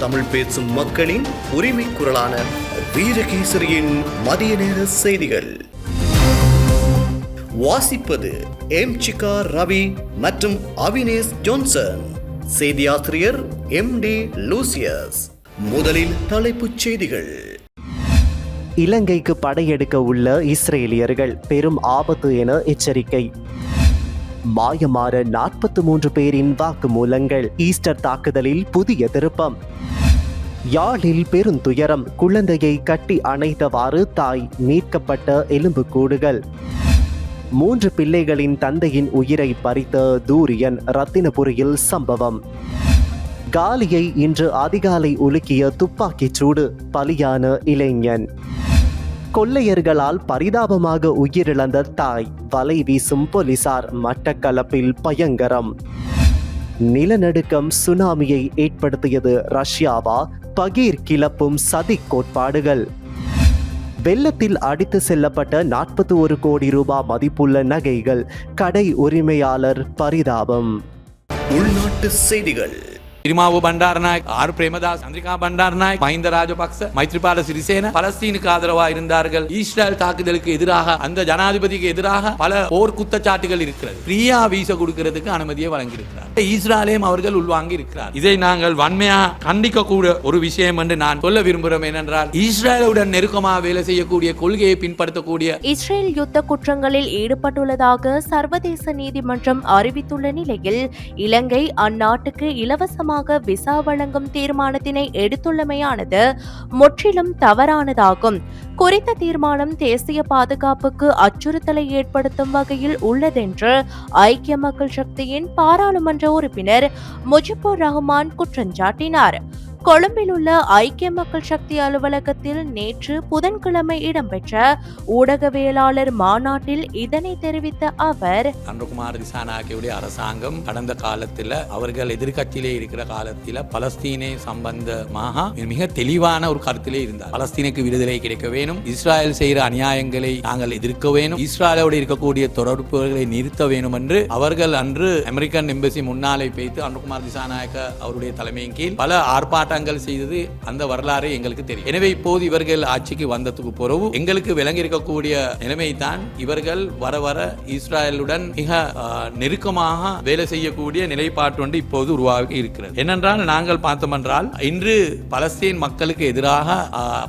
தமிழ் பேசும் மக்களின் உரிமை குரலான வீரகேசரியின் மதிய நேர செய்திகள். வாசிப்பது எம் சிகா ரவி மற்றும் அவினேஷ் ஜோன்சன். செய்தியாசிரியர் எம் டி லூசியஸ். முதலில் தலைப்புச் செய்திகள். இலங்கைக்கு படையெடுக்க உள்ள இஸ்ரேலியர்கள் பெரும் ஆபத்து என எச்சரிக்கை. மாயமாற நாற்பத்தி மூன்று பேரின் வாக்குமூலங்கள். ஈஸ்டர் தாக்குதலில் புதிய திருப்பம். யாழில் பெருந்துயரம் குழந்தையை கட்டி அணைத்தவாறு தாய் மீட்கப்பட்ட எலும்புக்கூடுகள் மூன்று பிள்ளைகளின் தந்தையின் உயிரை பறித்த தூரியன் ரத்தினபுரியில் சம்பவம். காலியை இன்று அதிகாலை உலுக்கிய துப்பாக்கிச் சூடு பலியான இளைஞன். கொள்ளையர்களால் பரிதாபமாக உயிரிழந்த தாய் வலை வீசும் போலீசார் மட்டக்களப்பில் பயங்கரம். நிலநடுக்கம் சுனாமியை ஏற்படுத்தியது ரஷ்யாவா? பகீர் கிளப்பும் சதி கோட்பாடுகள். வெள்ளத்தில் அடித்து செல்லப்பட்ட நாற்பத்தி ஒரு கோடி ரூபாய் மதிப்புள்ள நகைகள் கடை உரிமையாளர் பரிதாபம். உள்நாட்டு செய்திகள். తిరుమావు பண்டாரநாயக் ஆர் பிரேமதாஸ் சந்திரிகா பண்டாரநாயக் மஹிந்த ராஜபக்ச மைத்ரிபால சிறிசேன பலஸ்தீனுக்கு ஆதரவா இருந்தார்கள் இஸ்ரேல் தாக்குதலுக்கு எதிராக அந்த ஜனாதிபதிக்கு எதிராக பல போர் குத்தச்சாட்டுகள் இருக்கிறது ஃப்ரீயா வீச கொடுக்கிறதுக்கு அனுமதியை வழங்கியிருக்கிறார் இஸ்ராலேயும் அவர்கள் உள்வாங்கி இருக்கிறார் இதை நாங்கள் வன்மையாக கண்டிக்க கூட ஒரு விஷயம் என்று நான் சொல்ல விரும்புகிறோம் ஏனென்றால் இஸ்ரேலுடன் நெருக்கமாக வேலை செய்யக்கூடிய கொள்கையை பின்பற்றக்கூடிய இஸ்ரேல் யுத்த குற்றங்களில் ஈடுபட்டுள்ளதாக சர்வதேச நீதிமன்றம் அறிவித்துள்ள நிலையில் இலங்கை அந்நாட்டுக்கு இலவசமாக விசா வழங்கும் தீர்மானத்தினை எடுத்துள்ளமையானது முற்றிலும் தவறானதாகும். குறித்த தீர்மானம் தேசிய பாதுகாப்புக்கு அச்சுறுத்தலை ஏற்படுத்தும் வகையில் உள்ளதென்று ஐக்கிய மக்கள் சக்தியின் பாராளுமன்ற உறுப்பினர் முஜிபுர் ரஹ்மான் குற்றஞ்சாட்டினார். கொழும்பில் உள்ள ஐக்கிய மக்கள் சக்தி அலுவலகத்தில் நேற்று புதன்கிழமை இடம்பெற்ற ஊடகவியலாளர் மாநாட்டில் இதனை தெரிவித்த அவர் அன்றகுமார் திசாநாயக்கவுடைய அரசாங்கம் கடந்த காலத்தில் அவர்கள் எதிர்கட்சியிலே இருக்கிற காலத்தில் பலஸ்தீனை சம்பந்தமாக மிக தெளிவான ஒரு கருத்திலே இருந்தார். பலஸ்தீனுக்கு விடுதலை கிடைக்க வேணும். இஸ்ராயல் செய்கிற அநியாயங்களை நாங்கள் எதிர்க்க வேணும். இஸ்ராயலோடு இருக்கக்கூடிய தொடர்புகளை நிறுத்த வேணும் என்று அவர்கள் அன்று அமெரிக்கன் எம்பசி முன்னாலே பேய்த்து அன்றகுமார் திசாநாயக்க அவருடைய தலைமையின் கீழ் பல ஆர்ப்பாட்டங்கள் செய்தது அந்த வரலாறு எங்களுக்கு தெரியும். எனவே இப்போது இவர்கள் ஆட்சிக்கு வந்ததுக்கு பிறகு எங்களுக்கு விளங்கி இருக்கக்கூடிய நிலைமை தான் இவர்கள் வர வர இஸ்ராயலுடன் மிக நெருக்கமாக வேலை செய்யக்கூடிய நிலைப்பாட்டு ஒன்று இப்போது உருவாகி இருக்கிறது. என்னென்றால் நாங்கள் பார்த்தோம் என்றால் இன்று பலஸ்தீன் மக்களுக்கு எதிராக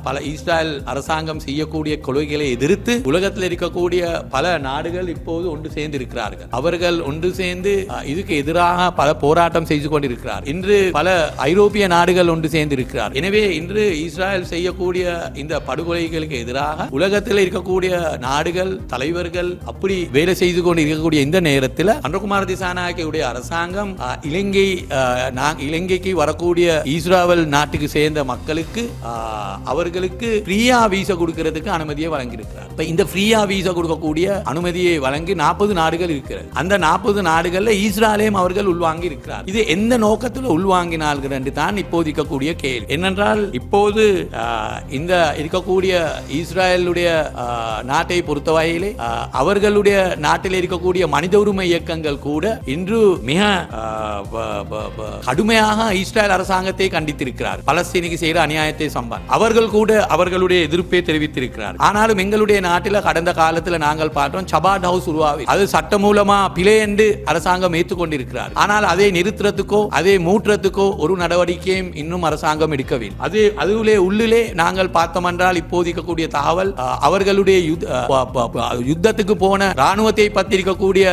பல இஸ்ராயல் அரசாங்கம் செய்யக்கூடிய கொள்கைகளை எதிர்த்து உலகத்தில் இருக்கக்கூடிய பல நாடுகள் இப்போது ஒன்று சேர்ந்து இருக்கிறார்கள் அவர்கள் ஒன்று சேர்ந்து இதுக்கு எதிராக பல போராட்டம் செய்து கொண்டிருக்கிறார் இன்று பல ஐரோப்பிய நாடுகள் ஒன்று சேர்ந்து இருக்கிறார் எனவே இன்று இஸ்ரேல் செய்யக்கூடிய இந்த படுகொலைகளுக்கு எதிராக உலகத்தில் இருக்கக்கூடிய நாடுகள் தலைவர்கள் அப்படி வேலை செய்து கொண்டு இருக்கக்கூடிய இந்த நேரத்தில் அன்றகுமார் திசாநாயக்கையுடைய அரசாங்கம் இலங்கை இலங்கைக்கு வரக்கூடிய இஸ்ரேல் நாட்டுக்கு சேர்ந்த மக்களுக்கு அவர்களுக்கு ஃப்ரீயா வீசா கொடுக்கிறதுக்கு அனுமதியை வழங்கியிருக்கிறார். இப்ப இந்த ஃப்ரீயா வீசா கொடுக்கக்கூடிய அனுமதியை வழங்கி நாற்பது நாடுகள் இருக்கிறது. அந்த நாற்பது நாடுகள்ல இஸ்ரேலையும் அவர்கள் உள்வாங்கி இருக்கிறார் இது எந்த நோக்கத்தில் உள்வாங்கினார்கள் என்று தான் இப்போதைக்கு இருக்கக்கூடிய கேள்வி. என்னென்றால் இப்போது இந்த இருக்கக்கூடிய இஸ்ராயலுடைய நாட்டை பொறுத்த வகையிலே அவர்களுடைய நாட்டில் இருக்கக்கூடிய மனித உரிமை இயக்கங்கள் கூட இன்று மிக கடுமையாக இஸ்ரேல் அரசாங்கத்தை கண்டித்திருக்கிறார். பலஸ்தீனுக்கு செய்கிற அநியாயத்தை சம்பான் அவர்கள் கூட அவர்களுடைய எதிர்ப்பை தெரிவித்திருக்கிறார். ஆனாலும் எங்களுடைய நாட்டில் கடந்த காலத்தில் நாங்கள் பார்த்தோம் சபாட் ஹவுஸ் உருவாவி அது சட்டமூலமா பிழை என்று அரசாங்கம் ஏற்றுக்கொண்டிருக்கிறார் ஆனால் அதை நிறுத்துறதுக்கோ அதை மூட்டுறதுக்கோ ஒரு நடவடிக்கையும் இன்னும் அரசாங்கம் எடுக்கவில்லை. அது அதுவிலே உள்ளிலே நாங்கள் பார்த்தோம் என்றால் இப்போதிக்கக்கூடிய தகவல் அவர்களுடைய யுத்தத்துக்கு போன ராணுவத்தை பத்தி இருக்கக்கூடிய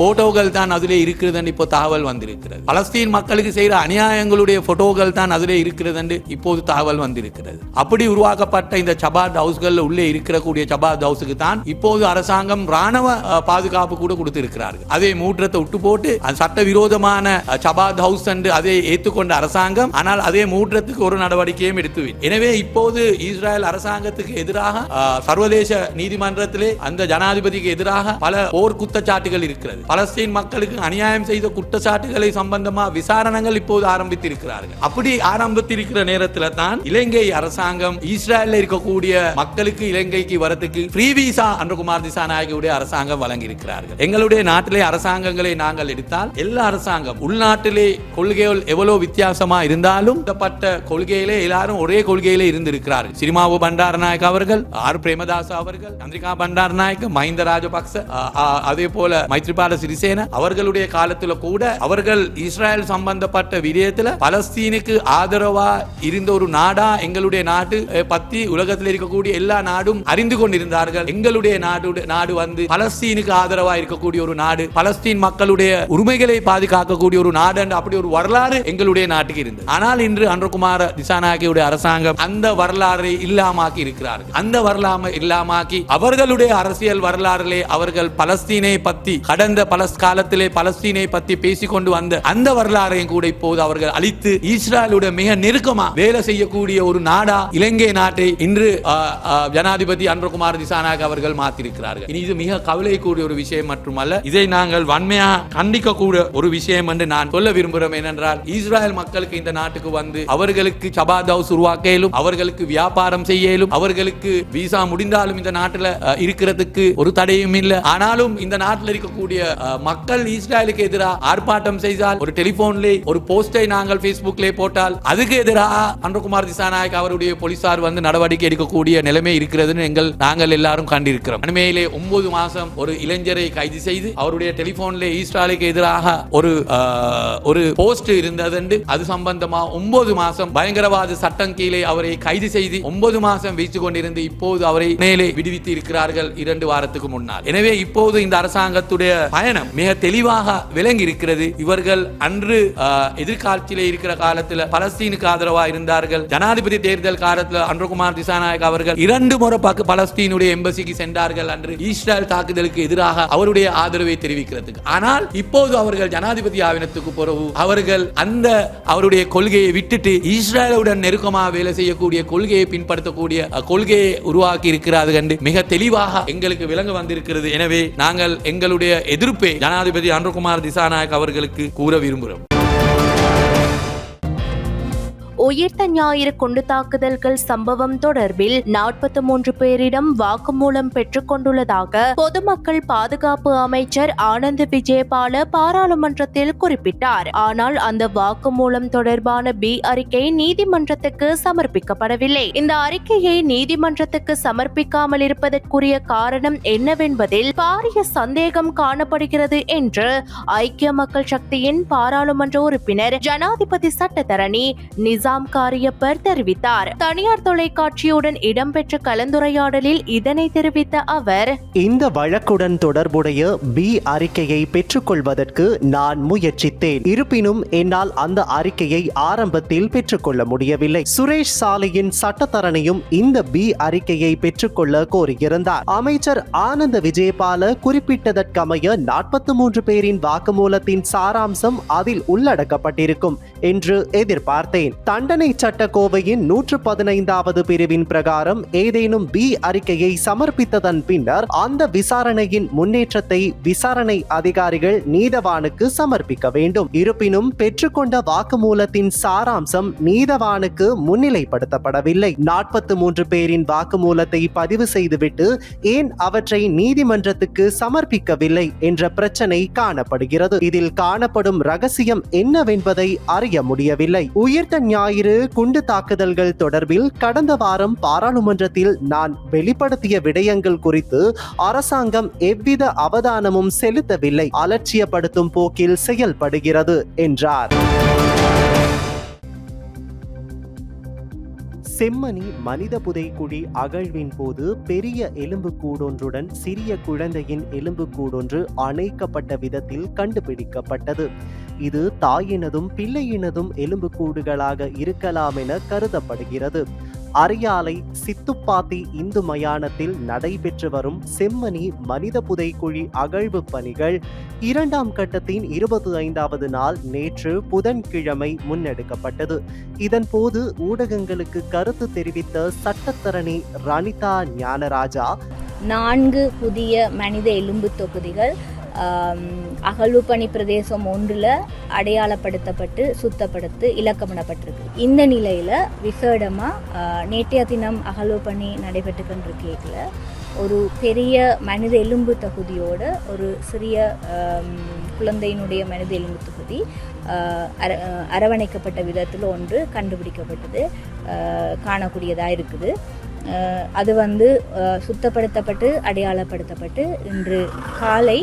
போட்டோகள் தான் அதிலே இருக்கிறது இப்போ தகவல் வந்திருக்கிறது. இருக்கிறது. பலஸ்தீன் மக்களுக்கு செய்கிற அநியாயங்களுடைய போட்டோகள் தான் அதிலே இருக்கிறது என்று இப்போது தகவல் வந்திருக்கிறது. அப்படி உருவாக்கப்பட்ட இந்த சபாத் ஹவுஸ்கள் உள்ளே இருக்கக்கூடிய சபாத் ஹவுஸுக்கு தான் இப்போது அரசாங்கம் ராணுவ பாதுகாப்பு கூட கொடுத்திருக்கிறார்கள். அதே மூற்றத்தை விட்டு போட்டு சட்டவிரோதமான சபாத் ஹவுஸ் என்று அதை ஏற்றுக்கொண்ட அரசாங்கம் ஆனால் அதே மூற்றத்துக்கு ஒரு நடவடிக்கையும் எடுத்துவிடும் எனவே இப்போது இஸ்ரேல் அரசாங்கத்துக்கு எதிராக சர்வதேச நீதிமன்றத்திலே அந்த ஜனாதிபதிக்கு எதிராக பல போர் குற்றச்சாட்டுகள் இருக்கிறது. பலஸ்தீன் மக்களுக்கு அநியாயம் செய்த குற்றச்சாட்டுகளை சம்பந்தமா விசாரணைகள் இப்போது ஆரம்பித்திருக்கிறார்கள். அப்படி ஆரம்பித்திருக்கிற நேரத்தில் தான் இலங்கை அரசாங்கம் இஸ்ரேலில் இருக்கக்கூடிய மக்களுக்கு இலங்கைக்கு வரத்துக்கு ஃப்ரீ விசா அன்றகுமார் திசாநாயகியுடைய அரசாங்கம் வழங்கி இருக்கிறார்கள் எங்களுடைய நாட்டிலே அரசாங்கங்களை நாங்கள் எடுத்தால் எல்லா அரசாங்கம் உள்நாட்டிலே கொள்கைகள் எவ்வளவு வித்தியாசமா இருந்தாலும் இந்த கொள்கையிலே எல்லாரும் ஒரே கொள்கையிலே இருந்திருக்கிறார்கள். சிரிமாவு பண்டாரநாயக் அவர்கள் ஆர். பிரேமதாஸ் அவர்கள் சந்திரிகா பண்டாரநாயக் மஹிந்த ராஜபக்ச அதே போல மைத்ரிபால சிறிசேன அவர்களுடைய காலத்துல கூட அவர்கள் நாங்கள் இஸ்ரேல் சம்பந்தப்பட்ட விடயத்தில் பலஸ்தீனுக்கு ஆதரவா இருந்த ஒரு நாடா எங்களுடைய நாடு பத்தி உலகத்தில் இருக்கக்கூடிய எல்லா நாடும் அறிந்து கொண்டிருந்தார்கள். எங்களுடைய நாடு நாடு வந்து பலஸ்தீனுக்கு ஆதரவா இருக்கக்கூடிய ஒரு நாடு பலஸ்தீன் மக்களுடைய உரிமைகளை பாதுகாக்கக்கூடிய ஒரு நாடு என்ற அப்படி ஒரு வரலாறு எங்களுடைய நாட்டுக்கு இருந்தது. ஆனால் இன்று அன்றகுமார திசாநாயகியுடைய அரசாங்கம் அந்த வரலாறை இல்லாமாக்கி இருக்கிறார்கள். அந்த வரலாறு இல்லாமாக்கி அவர்களுடைய அரசியல் வரலாறிலே அவர்கள் பலஸ்தீனை பத்தி கடந்த பலஸ் காலத்திலே பலஸ்தீனை பத்தி பேசிக்கொண்டு வந்த அந்த வரலாறையும் கூட இப்போது அவர்கள் அழித்து இஸ்ரேலுடைய மிக நெருக்கமா வேலை செய்யக்கூடிய ஒரு நாடா இலங்கை நாட்டை இன்று ஜனாதிபதி அன்பகுமார் திசானாக அவர்கள் மாத்திருக்கிறார்கள். இனி இது மிக கவலைக்கூடிய ஒரு விஷயம் மட்டுமல்ல இதை நாங்கள் வன்மையா கண்டிக்க கூட ஒரு விஷயம் என்று நான் சொல்ல விரும்புகிறோம் ஏனென்றால் இஸ்ரேல் மக்களுக்கு இந்த நாட்டுக்கு வந்து அவர்களுக்கு சபாத் ஹவுஸ் உருவாக்க அவர்களுக்கு வியாபாரம் செய்யலும் அவர்களுக்கு விசா முடிந்தாலும் இந்த நாட்டில் இருக்கிறதுக்கு ஒரு தடையும் இல்லை. ஆனாலும் இந்த நாட்டில் இருக்கக்கூடிய மக்கள் இஸ்ரேலுக்கு எதிராக ஆர்ப்பாட்டம் செய்த செய்தால் ஒரு டெலிபோன்ல ஒரு போஸ்டை நாங்கள் Facebookல போட்டால் அதுக்கு எதிராக அன்றகுமார் திசாநாயக் அவருடைய போலீசார் வந்து நடவடிக்கை எடுக்கக்கூடிய நிலைமை இருக்கிறதுன்னு எங்கள் நாங்கள் எல்லாரும் கண்டிருக்கிறோம். அண்மையிலே ஒன்பது மாசம் ஒரு இளைஞரை கைது செய்து அவருடைய டெலிபோன்ல ஈஸ்டாலுக்கு எதிராக ஒரு ஒரு போஸ்ட் இருந்தது அது சம்பந்தமா ஒன்பது மாசம் பயங்கரவாத சட்டம் கீழே அவரை கைது செய்து ஒன்பது மாசம் வீச்சு கொண்டிருந்து இப்போது அவரை மேலே விடுவித்து இருக்கிறார்கள் இரண்டு வாரத்துக்கு முன்னால். எனவே இப்போது இந்த அரசாங்கத்துடைய பயணம் மிக தெளிவாக விளங்கி இருக்கிறது இவர்கள் அவர்கள் அன்று அஹ், இருக்கிற காலத்தில் பலஸ்தீனுக்கு ஆதரவா இருந்தார்கள். ஜனாதிபதி தேர்தல் காலத்தில் அன்றகுமார் திசாநாயக் அவர்கள் இரண்டு முறை பக்க- பலஸ்தீனுடைய எம்பசிக்கு சென்றார்கள் அன்று இஸ்ரேல் தாக்குதலுக்கு எதிராக அவருடைய ஆதரவை தெரிவிக்கிறதுக்கு. ஆனால் இப்போது அவர்கள் ஜனாதிபதி ஆவினத்துக்கு பிறகு அவர்கள் அந்த அவருடைய கொள்கையை விட்டுட்டு இஸ்ரேலுடன் நெருக்கமாக வேலை செய்யக்கூடிய கொள்கையை பின்படுத்தக்கூடிய கொள்கையை உருவாக்கி இருக்கிறார்கள் என்று மிக தெளிவாக எங்களுக்கு விளங்க வந்திருக்கிறது. எனவே நாங்கள் எங்களுடைய எதிர்ப்பை ஜனாதிபதி அன்றகுமார் திசாநாயக் அவர்களுக்கு கூற விரும்புகிறோம். உயிர்த்த ஞாயிறு குண்டு தாக்குதல்கள் சம்பவம் தொடர்பில் நாற்பத்தி மூன்று பேரிடம் வாக்குமூலம் பெற்றுக் கொண்டுள்ளதாக பொதுமக்கள் பாதுகாப்பு அமைச்சர் ஆனந்த் விஜயபால பாராளுமன்றத்தில் குறிப்பிட்டார். ஆனால் அந்த வாக்குமூலம் தொடர்பான பி அறிக்கை நீதிமன்றத்துக்கு சமர்ப்பிக்கப்படவில்லை. இந்த அறிக்கையை நீதிமன்றத்துக்கு சமர்ப்பிக்காமல் இருப்பதற்குரிய காரணம் என்னவென்பதில் பாரிய சந்தேகம் காணப்படுகிறது என்று ஐக்கிய மக்கள் சக்தியின் பாராளுமன்ற உறுப்பினர் ஜனாதிபதி சட்டத்தரணி நிசாம் காரியப்பர் தெரிவித்தார். தனியார் தொலைக்காட்சியுடன் இடம்பெற்ற கலந்துரையாடலில் இதனை தெரிவித்த அவர் இந்த வழக்குடன் தொடர்புடைய பி அறிக்கையை பெற்றுக்கொள்வதற்கு நான் முயற்சித்தேன். இருப்பினும் என்னால் அந்த அறிக்கையை ஆரம்பத்தில் பெற்றுக்கொள்ள முடியவில்லை. சுரேஷ் சாலையின் சட்டத்தரணியும் இந்த பி அறிக்கையை பெற்றுக்கொள்ள கோரியிருந்தார். அமைச்சர் ஆனந்த விஜயபால குறிப்பிட்டதற்கமைய நாற்பத்தி மூன்று பேரின் வாக்குமூலத்தின் சாராம்சம் அதில் உள்ளடக்கப்பட்டிருக்கும் என்று எதிர்பார்த்தேன். தண்டனை சட்ட கோவையின் நூற்று பதினைந்தாவது பிரிவின் பிரகாரம் ஏதேனும் பி அறிக்கையை சமர்ப்பித்ததன் பின்னர் அந்த விசாரணையின் முன்னேற்றத்தை விசாரணை அதிகாரிகள் நீதவானுக்கு சமர்ப்பிக்க வேண்டும். இருப்பினும் பெற்றுக்கொண்ட வாக்குமூலத்தின் சாராம்சம் நீதவானுக்கு முன்னிலைப்படுத்தப்படவில்லை. நாற்பத்தி மூன்று பேரின் வாக்குமூலத்தை பதிவு செய்துவிட்டு ஏன் அவற்றை நீதிமன்றத்துக்கு சமர்ப்பிக்கவில்லை என்ற பிரச்சனை காணப்படுகிறது. இதில் காணப்படும் ரகசியம் என்னவென்பதை அறிய முடியவில்லை. உயிர்த்த ஞாயிறு குண்டு தாக்குதல்கள் தொடர்பில் கடந்த வாரம் பாராளுமன்றத்தில் நான் வெளிப்படுத்திய விடயங்கள் குறித்து அரசாங்கம் எவ்வித அவதானமும் செலுத்தவில்லை. அலட்சியப்படுத்தும் போக்கில் செயல்படுகிறது என்றார். செம்மணி மனித புதைக்குழி அகழ்வின் போது பெரிய எலும்புக்கூடொன்றுடன் சிறிய குழந்தையின் எலும்புக்கூடொன்று அணைக்கப்பட்ட விதத்தில் கண்டுபிடிக்கப்பட்டது. இது தாயினதும் பிள்ளையினதும் எலும்புக்கூடுகளாக இருக்கலாம் என கருதப்படுகிறது. அரியாலை சித்துப்பாத்தி இந்து மயானத்தில் நடைபெற்று வரும் செம்மணி மனித புதைக்குழி அகழ்வு பணிகள் இரண்டாம் கட்டத்தின் இருபத்தி ஐந்தாவது நாள் நேற்று புதன்கிழமை முன்னெடுக்கப்பட்டது. இதன் போது ஊடகங்களுக்கு கருத்து தெரிவித்த சட்டத்தரணி ரணிதா ஞானராஜா நான்கு புதிய மனித எலும்பு தொகுதிகள் அகழுப்பணி அகழ்வுப்பணி பிரதேசம் ஒன்றில் அடையாளப்படுத்தப்பட்டு சுத்தப்படுத்து இலக்கமிடப்பட்டிருக்கு. இந்த நிலையில் விசேடமாக நேற்றைய தினம் அகழ்வுப்பணி நடைபெற்றுக்கின்ற கொண்டிருக்கையில் ஒரு பெரிய மனித எலும்பு தகுதியோட ஒரு சிறிய குழந்தையினுடைய மனித எலும்பு தொகுதி அர அரவணைக்கப்பட்ட விதத்தில் ஒன்று கண்டுபிடிக்கப்பட்டது காணக்கூடியதாக இருக்குது. அது வந்து சுத்தப்படுத்தப்பட்டு அடையாளப்படுத்தப்பட்டு இன்று காலை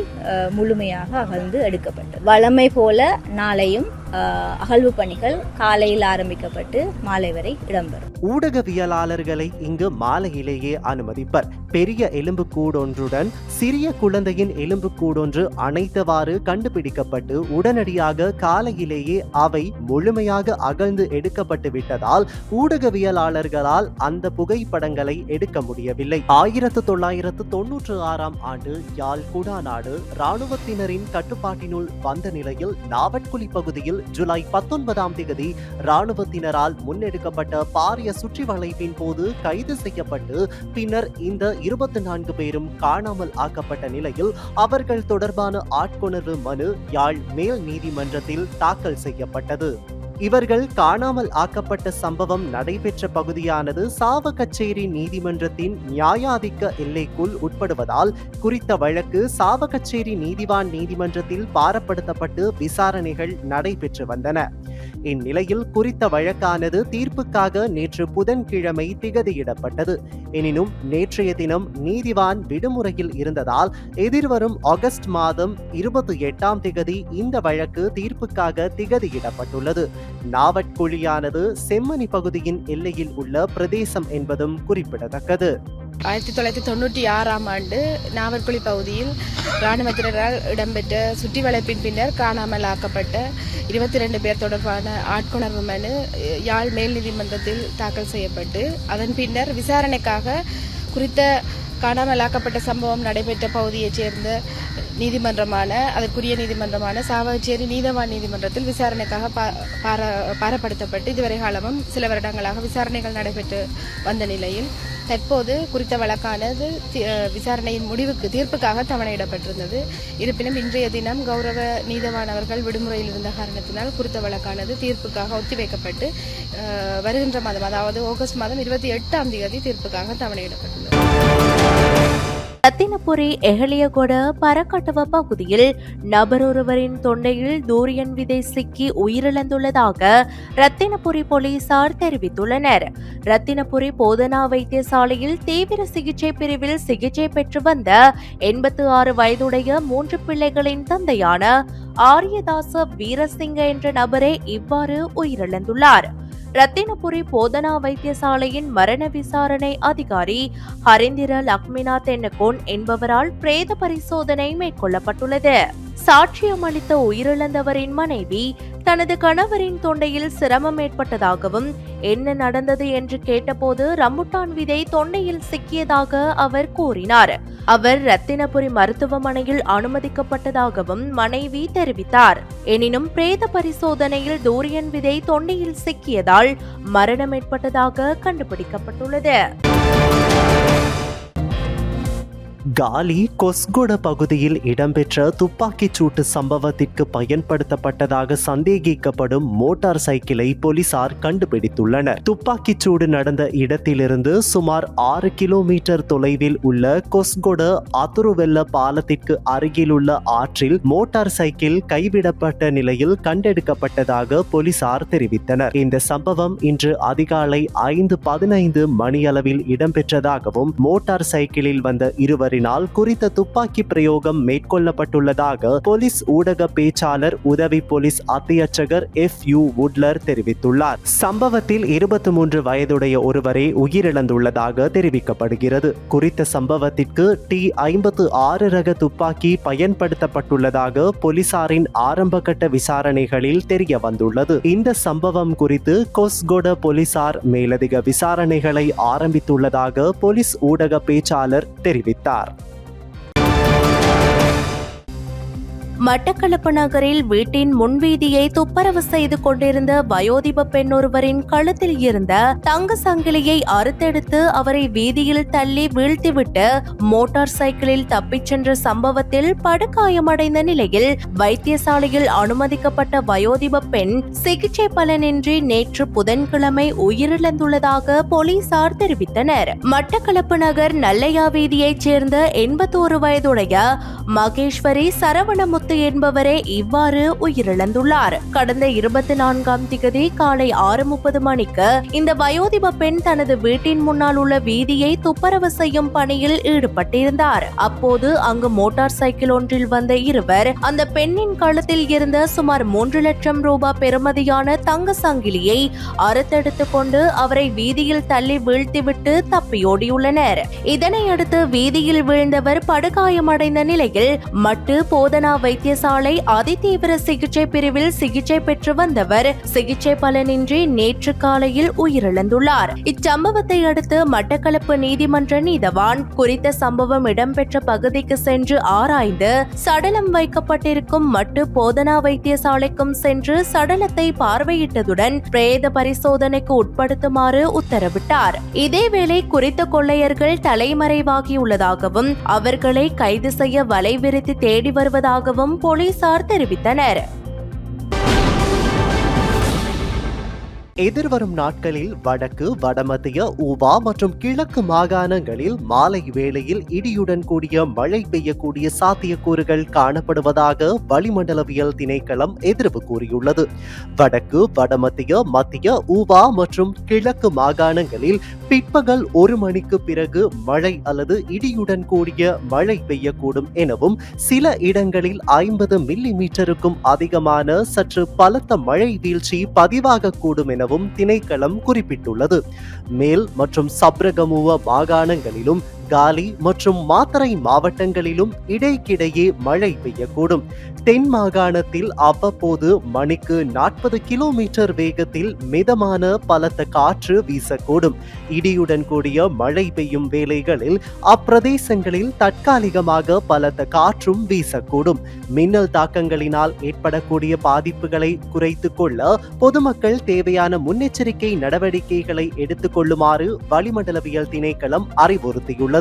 முழுமையாக அகழ்ந்து எடுக்கப்பட்டது. வளமை போல நாளையும் அகழ்வு பணிகள் காலையில் ஆரம்பிக்கப்பட்டு மாலை வரை இடம்பெறும். ஊடகவியலாளர்களை இங்கு மாலையிலேயே அனுமதிப்பர். பெரிய எலும்புக்கூடொன்றுடன் சிறிய குழந்தையின் எலும்புக்கூடொன்று அனைத்தவாறு கண்டுபிடிக்கப்பட்டு உடனடியாக காலையிலேயே அவை முழுமையாக அகழ்ந்து எடுக்கப்பட்டு விட்டதால் ஊடகவியலாளர்களால் அந்த புகைப்படங்களை எடுக்க முடியவில்லை. ஆயிரத்து தொள்ளாயிரத்து தொன்னூற்று ஆறாம் ஆண்டு யாழ் குடாநாடு இராணுவத்தினரின் கட்டுப்பாட்டினுள் வந்த நிலையில் நாவட்குழி பகுதியில் ஜூலை பத்தொன்பதாம் தேதி ராணுவத்தினரால் முன்னெடுக்கப்பட்ட பாரிய சுற்றி வளைப்பின் போது கைது செய்யப்பட்டு பின்னர் இந்த இருபத்தி நான்கு பேரும் காணாமல் ஆக்கப்பட்ட நிலையில் அவர்கள் தொடர்பான ஆட்கொணர்வு மனு யாழ் மேல் நீதிமன்றத்தில் தாக்கல் செய்யப்பட்டது. இவர்கள் காணாமல் ஆக்கப்பட்ட சம்பவம் நடைபெற்ற பகுதியானது சாவகச்சேரி நீதிமன்றத்தின் நியாயாதிக்க எல்லைக்குள் உட்படுவதால் குறித்த வழக்கு சாவகச்சேரி நீதிவான் நீதிமன்றத்தில் பாரப்படுத்தப்பட்டு விசாரணைகள் நடைபெற்று வந்தன. இந்நிலையில் குறித்த வழக்கானது தீர்ப்புக்காக நேற்று புதன்கிழமை திகதியிடப்பட்டது. எனினும் நேற்றைய தினம் நீதிவான் விடுமுறையில் இருந்ததால் எதிர்வரும் ஆகஸ்ட் மாதம் இருபத்தி எட்டாம் திகதி இந்த வழக்கு தீர்ப்புக்காக திகதியிடப்பட்டுள்ளது. நாவட்குழியானது செம்மணி பகுதியின் எல்லையில் உள்ள பிரதேசம் என்பதும் குறிப்பிடத்தக்கது. ஆயிரத்தி தொள்ளாயிரத்தி தொண்ணூற்றி ஆறாம் ஆண்டு நாவற்குழி பகுதியில் இராணுவத்தினரால் இடம்பெற்ற சுற்றி வளைப்பின் பின்னர் காணாமல் ஆக்கப்பட்ட இருபத்தி ரெண்டு பேர் தொடர்பான ஆட்கொணர்வு மனு யாழ் மேல் நீதிமன்றத்தில் தாக்கல் செய்யப்பட்டு அதன் பின்னர் விசாரணைக்காக குறித்த காணாமல் ஆக்கப்பட்ட சம்பவம் நடைபெற்ற பகுதியைச் சேர்ந்த நீதிமன்றமான அதற்குரிய நீதிமன்றமான சாவகச்சேரி நீதவான் நீதிமன்றத்தில் விசாரணைக்காக பா- பார பாரப்படுத்தப்பட்டு இதுவரை காலமும் சில வருடங்களாக விசாரணைகள் நடைபெற்று வந்த நிலையில் தற்போது குறித்த வழக்கானது தி- விசாரணையின் முடிவுக்கு தீர்ப்புக்காக தவணையிடப்பட்டிருந்தது. இருப்பினும் இன்றைய தினம் கௌரவ நீதவானவர்கள் விடுமுறையில் இருந்த காரணத்தினால் குறித்த வழக்கானது தீர்ப்புக்காக ஒத்திவைக்கப்பட்டு வருகின்ற மாதம் அதாவது ஆகஸ்ட் மாதம் இருபத்தி எட்டாம் தேதி தீர்ப்புக்காக தவணையிடப்பட்டுள்ளது. ரத்தினபுரி எகலியகொட பரக்கட்டவ பகுதியில் நபரொருவரின் தொண்டையில் தூரியன் விதை சிக்கி உயிரிழந்துள்ளதாக ரத்தினபுரி போலீசார் தெரிவித்துள்ளனர். ரத்தினபுரி போதனா வைத்தியசாலையில் தீவிர சிகிச்சை பிரிவில் சிகிச்சை பெற்று வந்த எண்பத்து ஆறு வயதுடைய மூன்று பிள்ளைகளின் தந்தையான ஆரியதாச வீரசிங்க என்ற நபரே இவ்வாறு உயிரிழந்துள்ளார். ரத்தினபுரி போதனா வைத்தியசாலையின் மரண விசாரணை அதிகாரி ஹரிந்திர லக்மிநாத் என்னகோன் என்பவரால் பிரேத பரிசோதனை மேற்கொள்ளப்பட்டுள்ளது. சாட்சியம் அளித்த உயிரிழந்தவரின் மனைவி தனது கணவரின் தொண்டையில் சிரமம் ஏற்பட்டதாகவும் என்ன நடந்தது என்று கேட்டபோது ரம்புட்டான் விதை தொண்டையில் சிக்கியதாக அவர் கூறினார். அவர் ரத்தினபுரி மருத்துவமனையில் அனுமதிக்கப்பட்டதாகவும் மனைவி தெரிவித்தார். எனினும் பிரேத பரிசோதனையில் தூரியன் விதை தொண்டையில் சிக்கியதால் மரணம் ஏற்பட்டதாக கண்டுபிடிக்கப்பட்டுள்ளது. காலி கொஸ்கொட பகுதியில் இடம்பெற்ற துப்பாக்கிச் சூட்டு சம்பவத்திற்கு பயன்படுத்தப்பட்டதாக சந்தேகிக்கப்படும் மோட்டார் சைக்கிளை போலீசார் கண்டுபிடித்துள்ளனர். துப்பாக்கிச் சூடு நடந்த இடத்திலிருந்து சுமார் ஆறு கிலோமீட்டர் தொலைவில் உள்ள கொஸ்கொட அதுருவெல்ல பாலத்திற்கு அருகிலுள்ள ஆற்றில் மோட்டார் சைக்கிள் கைவிடப்பட்ட நிலையில் கண்டெடுக்கப்பட்டதாக போலீசார் தெரிவித்தனர். இந்த சம்பவம் இன்று அதிகாலை ஐந்து பதினைந்து மணியளவில் இடம்பெற்றதாகவும் மோட்டார் சைக்கிளில் வந்த இருவர் இருவரினால் குறித்த துப்பாக்கி பிரயோகம் மேற்கொள்ளப்பட்டுள்ளதாக போலீஸ் ஊடக பேச்சாளர் உதவி போலீஸ் அத்தியட்சகர் எஃப் யூ வுட்லர் தெரிவித்துள்ளார். சம்பவத்தில் இருபத்தி மூன்று வயதுடைய ஒருவரே உயிரிழந்துள்ளதாக தெரிவிக்கப்படுகிறது. குறித்த சம்பவத்திற்கு டி ஐம்பத்து ஆறு ரக துப்பாக்கி பயன்படுத்தப்பட்டுள்ளதாக போலீசாரின் ஆரம்பகட்ட விசாரணைகளில் தெரிய வந்துள்ளது இந்த சம்பவம் குறித்து கொஸ்கொட போலீசார் மேலதிக விசாரணைகளை ஆரம்பித்துள்ளதாக போலீஸ் ஊடக பேச்சாளர் தெரிவித்தார். besar. மட்டக்களப்பு நகரில் வீட்டின் முன்வீதியை துப்பரவு செய்து கொண்டிருந்த வயோதிப பெண் ஒருவரின் கழுத்தில் இருந்த தங்க சங்கிலியை அறுத்தெடுத்து அவரை வீதியில் தள்ளி வீழ்த்திவிட்டு மோட்டார் சைக்கிளில் தப்பிச் சென்ற சம்பவத்தில் படுகாயமடைந்த நிலையில் வைத்தியசாலையில் அனுமதிக்கப்பட்ட வயோதிப பெண் சிகிச்சை பலனின்றி நேற்று புதன்கிழமை உயிரிழந்துள்ளதாக போலீசார் தெரிவித்தனர். மட்டக்களப்பு நகர் நல்லையா வீதியைச் சேர்ந்த எண்பத்தோரு வயதுடைய மகேஸ்வரி சரவணமுத்து என்பவரே இவ்வாறு உயிரிழந்துள்ளார். கடந்த இருபத்தி நான்காம் திகதி காலை ஆறு முப்பது மணிக்கு இந்த வயோதிப பெண் தனது வீட்டின் முன்னால் உள்ள வீதியை துப்பரவு செய்யும் பணியில் ஈடுபட்டிருந்தார். அப்போது அங்கு மோட்டார் சைக்கிள் ஒன்றில் வந்த இருவர் அந்த பெண்ணின் கழுத்தில் இருந்த சுமார் மூன்று லட்சம் ரூபாய் பெறுமதியான தங்க சங்கிலியை அறுத்தெடுத்துக் கொண்டு அவரை வீதியில் தள்ளி வீழ்த்திவிட்டு தப்பியோடியுள்ளனர். இதனையடுத்து வீதியில் வீழ்ந்தவர் படுகாயமடைந்த நிலையில் மட்டு போதனா வைத்து வைத்தியசாலை அதிதீவிர சிகிச்சை பிரிவில் சிகிச்சை பெற்று வந்தவர். சிகிச்சை பலனின்றி நேற்று காலையில் உயிரிழந்துள்ளார். இச்சம்பவத்தை அடுத்து மட்டக்களப்பு நீதிமன்ற நீதவான் குறித்த சம்பவம் இடம்பெற்ற பகுதிக்கு சென்று ஆராய்ந்து சடலம் வைக்கப்பட்டிருக்கும் மட்டு போதனா வைத்தியசாலைக்கும் சென்று சடலத்தை பார்வையிட்டதுடன் பிரேத பரிசோதனைக்கு உட்படுத்துமாறு உத்தரவிட்டார். இதேவேளை குறித்த கொள்ளையர்கள் தலைமறைவாகியுள்ளதாகவும் அவர்களை கைது செய்ய வலைவிரித்து தேடி வருவதாகவும் போலீசார் தெரிவித்தனர். எதிர்வரும் நாட்களில் வடக்கு வடமத்திய ஊவா மற்றும் கிழக்கு மாகாணங்களில் மாலை வேளையில் இடியுடன் கூடிய மழை பெய்யக்கூடிய சாத்தியக்கூறுகள் காணப்படுவதாக வளிமண்டலவியல் திணைக்களம் எதிர்வு கூறியுள்ளது. வடக்கு வடமத்திய மத்திய ஊவா மற்றும் கிழக்கு மாகாணங்களில் பிற்பகல் ஒரு மணிக்கு பிறகு மழை அல்லது இடியுடன் கூடிய மழை பெய்யக்கூடும் எனவும் சில இடங்களில் ஐம்பது மில்லி மீட்டருக்கும் அதிகமான சற்று பலத்த மழை வீழ்ச்சி பதிவாகக்கூடும் எனவும் திணைக்களம் குறிப்பிட்டுள்ளது. மேல் மற்றும் சப்ரகமுவ மாகாணங்களிலும் காலி மற்றும் மாத்தரை மாவட்டங்களிலும் இடைக்கிடையே மழை பெய்யக்கூடும். தென் மாகாணத்தில் அவ்வப்போது மணிக்கு நாற்பது கிலோமீட்டர் வேகத்தில் மிதமான பலத்த காற்று வீசக்கூடும். இடியுடன் கூடிய மழை பெய்யும் வேளைகளில் அப்பிரதேசங்களில் தற்காலிகமாக பலத்த காற்றும் வீசக்கூடும். மின்னல் தாக்கங்களினால் ஏற்படக்கூடிய பாதிப்புகளை குறைத்துக் கொள்ள பொதுமக்கள் தேவையான முன்னெச்சரிக்கை நடவடிக்கைகளை எடுத்துக் கொள்ளுமாறு வளிமண்டலவியல் திணைக்களம் அறிவுறுத்தியுள்ளது.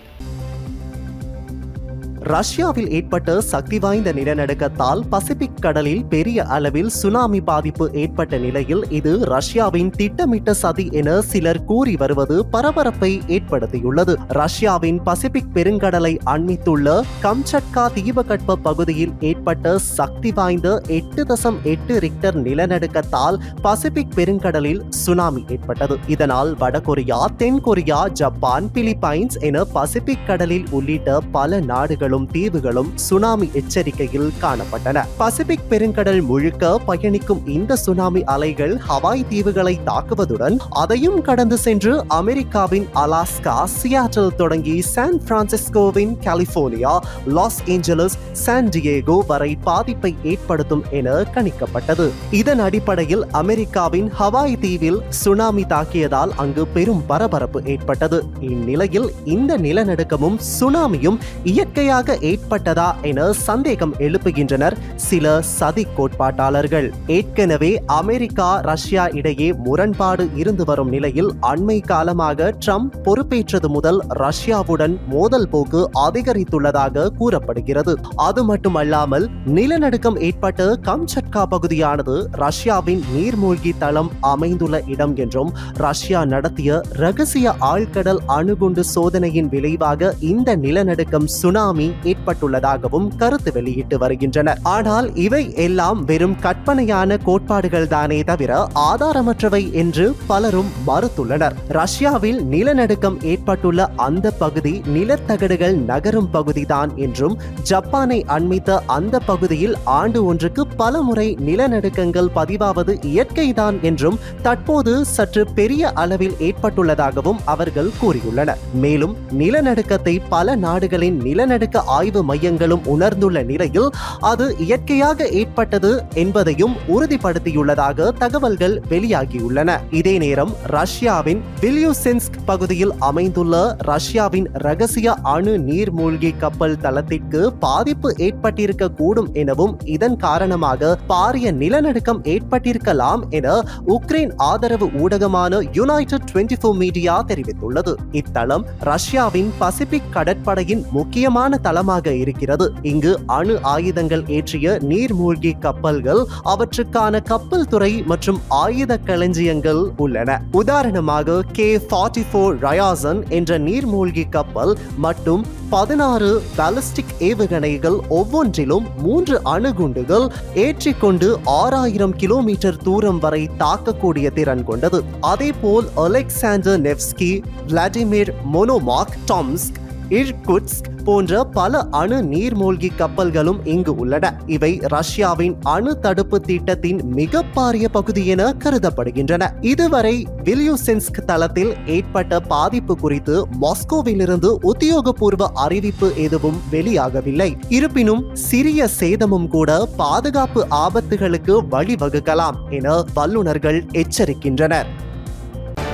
ரஷ்யாவில் ஏற்பட்ட சக்தி வாய்ந்த நிலநடுக்கத்தால் பசிபிக் கடலில் பெரிய அளவில் சுனாமி பாதிப்பு ஏற்பட்ட நிலையில் இது ரஷ்யாவின் திட்டமிட்ட சதி என சிலர் கூறி வருவது பரபரப்பை ஏற்படுத்தியுள்ளது. ரஷ்யாவின் பசிபிக் பெருங்கடலை அண்மித்துள்ள கம்சட்கா தீபகற்ப பகுதியில் ஏற்பட்ட சக்தி வாய்ந்த எட்டு தசம் எட்டு ரிக்டர் நிலநடுக்கத்தால் பசிபிக் பெருங்கடலில் சுனாமி ஏற்பட்டது. இதனால் வடகொரியா தென்கொரியா ஜப்பான் பிலிப்பைன்ஸ் என பசிபிக் கடலில் உள்ளிட்ட பல நாடுகள் நாடுகளும் தீவுகளும் சுனாமி எச்சரிக்கையில் காணப்பட்டன. பசிபிக் பெருங்கடல் முழுக்க பயணிக்கும் இந்த சுனாமி அலைகள் ஹவாய் தீவுகளை தாக்குவதுடன் அதையும் கடந்து சென்று அமெரிக்காவின் அலாஸ்கா சியாட்டில் தொடங்கி San பிரான்சிஸ்கோவின் California Los Angeles San Diego வரை பாதிப்பை ஏற்படுத்தும் என கணிக்கப்பட்டது. இதன் அடிப்படையில் அமெரிக்காவின் ஹவாய் தீவில் சுனாமி தாக்கியதால் அங்கு பெரும் பரபரப்பு ஏற்பட்டது. இந்நிலையில் இந்த நிலநடுக்கமும் சுனாமியும் இயற்கையாக ஏற்பட்டதா என சந்தேகம் எழுப்புகின்றனர் சில சதி கோட்பாட்டாளர்கள். ஏற்கனவே அமெரிக்கா ரஷ்யா இடையே முரண்பாடு இருந்து வரும் நிலையில் அண்மை காலமாக ட்ரம்ப் பொறுப்பேற்றது முதல் ரஷ்யாவுடன் மோதல் போக்கு அதிகரித்துள்ளதாக கூறப்படுகிறது. அது மட்டுமல்லாமல் நிலநடுக்கம் ஏற்பட்ட கம்சட்கா பகுதியானது ரஷ்யாவின் நீர்மூழ்கி தளம் அமைந்துள்ள இடம் என்றும் ரஷ்யா நடத்திய ரகசிய ஆழ்கடல் அணுகுண்டு சோதனையின் விளைவாக இந்த நிலநடுக்கம் சுனாமி ஏற்பட்டுள்ளதாகவும் கருத்து வெளியிட்டு வருகின்றனர். ஆனால் இவை எல்லாம் வெறும் கற்பனையான கோட்பாடுகள் தானே தவிர ஆதாரமற்றவை என்று பலரும் மறுத்துள்ளனர். ரஷ்யாவில் நிலநடுக்கம் ஏற்பட்டுள்ள அந்த பகுதி நிலத்தகடுகள் நகரும் பகுதிதான் என்றும் ஜப்பானை அண்மித்த அந்த பகுதியில் ஆண்டு ஒன்றுக்கு பல முறை நிலநடுக்கங்கள் பதிவாவது இயற்கைதான் என்றும் தற்போது சற்று பெரிய அளவில் ஏற்பட்டுள்ளதாகவும் அவர்கள் கூறியுள்ளனர். மேலும் நிலநடுக்கத்தை பல நாடுகளின் நிலநடுக்க ஆய்வு மையங்களும் உணர்ந்துள்ள நிலையில் அது இயற்கையாக ஏற்பட்டது என்பதையும் உறுதிப்படுத்தியுள்ளதாக தகவல்கள் வெளியாகியுள்ளன. இதே நேரம் ரஷ்யாவின் வில்யூசென்ஸ்க் பகுதியில் அமைந்துள்ள ரஷ்யாவின் ரகசிய அணு நீர்மூழ்கி கப்பல் தளத்திற்கு பாதிப்பு ஏற்பட்டிருக்க கூடும் எனவும் இதன் காரணமாக பாரிய நிலநடுக்கம் ஏற்பட்டிருக்கலாம் என உக்ரைன் ஆதரவு ஊடகமான யுனைடெட் டுவெண்டி மீடியா தெரிவித்துள்ளது. இத்தளம் ரஷ்யாவின் பசிபிக் கடற்படையின் முக்கியமான தளமாக இருக்கிறது. இங்கு அணு ஆயுதங்கள் ஏற்றிய நீர்மூழ்கி கப்பல்கள் அவற்றுக்கான கப்பல் துறை மற்றும் ஆயுத களஞ்சியங்கள் உள்ளன. உதாரணமாக கே ஃபார்ட்டி ஃபோர் ரயாசன் என்ற நீர்மூழ்கி கப்பல் மற்றும் பதினாறு பாலிஸ்டிக் ஏவுகணைகள் ஒவ்வொன்றிலும் மூன்று அணுகுண்டுகள் ஏற்றிக்கொண்டு ஆறாயிரம் கிலோமீட்டர் தூரம் வரை தாக்கக்கூடிய திறன் கொண்டது. அதேபோல் Alexander Nevsky Vladimir Monomakh Tomsk Irkutsk போன்ற பல அணு நீர்மூழ்கி கப்பல்களும் இங்கு உள்ளன. இவை ரஷ்யாவின் அணு தடுப்பு திட்டத்தின் மிக பாரிய பகுதி என கருதப்படுகின்றன. இதுவரை வில்யூசென்ஸ்க் தளத்தில் ஏற்பட்ட பாதிப்பு குறித்து மாஸ்கோவிலிருந்து உத்தியோகபூர்வ அறிவிப்பு எதுவும் வெளியாகவில்லை. இருப்பினும் சிறிய சேதமும் கூட பாதுகாப்பு ஆபத்துகளுக்கு வழிவகுக்கலாம் என வல்லுநர்கள் எச்சரிக்கின்றனர்.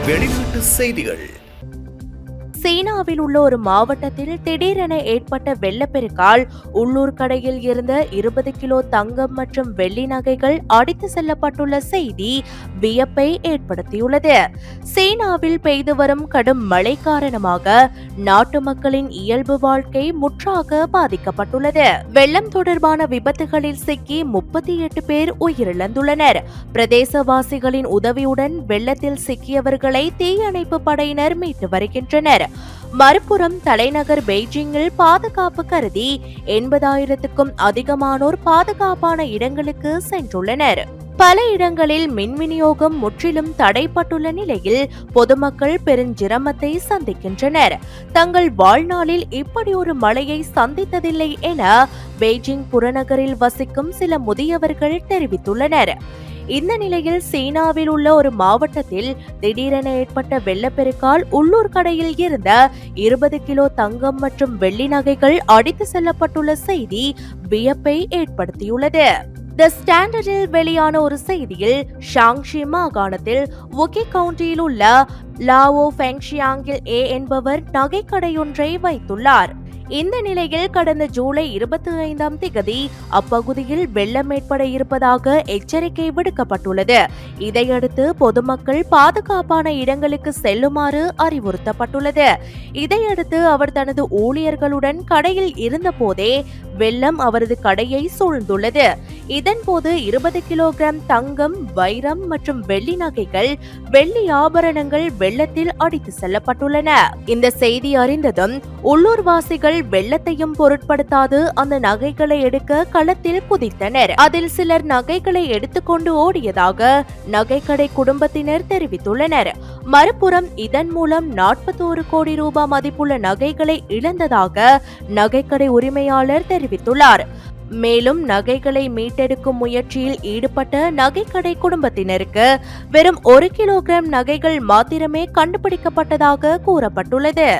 வெளிநாட்டு செய்திகள். சீனாவில் உள்ள ஒரு மாவட்டத்தில் திடீரென ஏற்பட்ட வெள்ளப்பெருக்கால் உள்ளூர் கடையில் இருந்த இருபது கிலோ தங்கம் மற்றும் வெள்ளி நகைகள் அடித்து செல்லப்பட்டுள்ள செய்தி வியப்பை ஏற்படுத்தியுள்ளது. சீனாவில் பெய்து வரும் கடும் மழை காரணமாக நாட்டு மக்களின் இயல்பு வாழ்க்கை முற்றாக பாதிக்கப்பட்டுள்ளது. வெள்ளம் தொடர்பான விபத்துகளில் சிக்கி முப்பத்தி எட்டு பேர் உயிரிழந்துள்ளனர். பிரதேசவாசிகளின் உதவியுடன் வெள்ளத்தில் சிக்கியவர்களை தீயணைப்பு படையினர் மீட்டு வருகின்றனர். மறுபுறம் தலைநகர் பெய்ஜிங்கில் பாதுகாப்பு கருதி எண்பதாயிரத்துக்கும் அதிகமானோர் பாதுகாப்பான இடங்களுக்கு சென்றுள்ளனர். பல இடங்களில் மின் விநியோகம் முற்றிலும் தடைப்பட்டுள்ள நிலையில் பொதுமக்கள் பெருஞ்சிரமத்தை சந்திக்கின்றனர். தங்கள் வாழ்நாளில் இப்படி ஒரு மழையை சந்தித்ததில்லை என பெய்ஜிங் புறநகரில் வசிக்கும் சில முதியவர்கள் தெரிவித்துள்ளனர். இந்த நிலையில் சீனாவில் உள்ள ஒரு மாவட்டத்தில் திடீரென ஏற்பட்ட வெள்ளப்பெருக்கால் உள்ளூர் கடையில் இருந்த இருபது கிலோ தங்கம் மற்றும் வெள்ளி நகைகள் அடித்து செல்லப்பட்டுள்ள செய்தி வியப்பை ஏற்படுத்தியுள்ளது. த ஸ்டாண்டர்டில் வெளியான ஒரு செய்தியில் ஷாங்ஷி மாகாணத்தில் ஒகி கவுண்டியில் உள்ள லாவோ ஃபெங்ஷியாங்கில் ஏ என்பவர் நகைக்கடையொன்றை வைத்துள்ளார். இந்த நிலையில் கடந்த ஜூலை இருபத்தி ஐந்தாம் திகதி அப்பகுதியில் வெள்ளம் ஏற்பட இருப்பதாக எச்சரிக்கை விடுக்கப்பட்டுள்ளது. இதையடுத்து பொதுமக்கள் பாதுகாப்பான இடங்களுக்கு செல்லுமாறு அறிவுறுத்தப்பட்டுள்ளது. இதையடுத்து அவர் தனது ஊழியர்களுடன் கடையில் இருந்தபோதே வெள்ளம் அவரது கடையை சூழ்ந்துள்ளது. இதன்போது இருபது கிலோகிராம் தங்கம் வைரம் மற்றும் வெள்ளி நகைகள் வெள்ளி ஆபரணங்கள் வெள்ளத்தில் அடித்து செல்லப்பட்டுள்ளன. இந்த செய்தி அறிந்ததும் உள்ளூர்வாசிகள் வெள்ளத்தையும் பொருட்படுத்தாது அந்த நகைகளை எடுக்க களத்தில் குதித்தனர். அதில் சிலர் நகைகளை எடுத்துக்கொண்டு ஓடியதாக நகைக்கடை குடும்பத்தினர் தெரிவித்துள்ளனர். மறுபுறம் இதன் மூலம் நாற்பத்தோரு கோடி ரூபாய் மதிப்புள்ள நகைகளை இழந்ததாக நகைக்கடை உரிமையாளர் தெரிவித்துள்ளார். மேலும் நகைகளை மீட்டெடுக்கும் முயற்சியில் ஈடுபட்ட நகைக்கடை குடும்பத்தினருக்கு வெறும் ஒரு கிலோகிராம் நகைகள் மாத்திரமே கண்டுபிடிக்கப்பட்டதாக கூறப்பட்டுள்ளது.